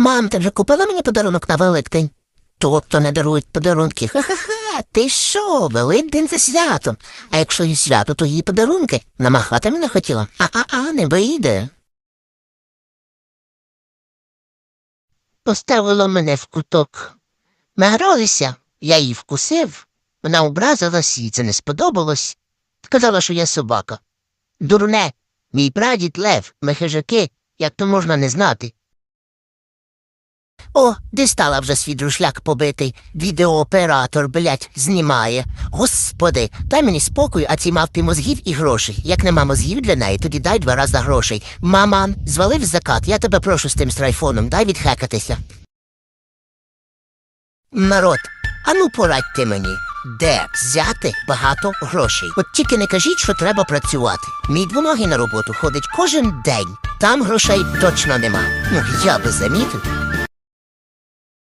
Мам, ти вже купила мені подарунок на Великдень? Тобто не дарують подарунки. Ха-ха-ха, ти що, Великдень це свято. А якщо і свято, то її подарунки. Намахати мене хотіла. А-а-а, не вийде. Поставила мене в куток. Ми гралися, я її вкусив. Вона образилась, їй це не сподобалось. Сказала, що я собака. Дурне, мій прадід Лев, ми хижаки, як то можна не знати. О, дістала вже свій друшляк побитий. Відеооператор, блядь, знімає. Господи, дай мені спокою, а ці мавпі мозгів і грошей. Як нема мозгів для неї, тоді дай два рази грошей. Маман, звалив закат, я тебе прошу з тим страйфоном, дай відхекатися. Народ, ану порадьте мені, де взяти багато грошей. От тільки не кажіть, що треба працювати. Мій двоногий на роботу ходить кожен день. Там грошей точно нема. Ну, я би замітив.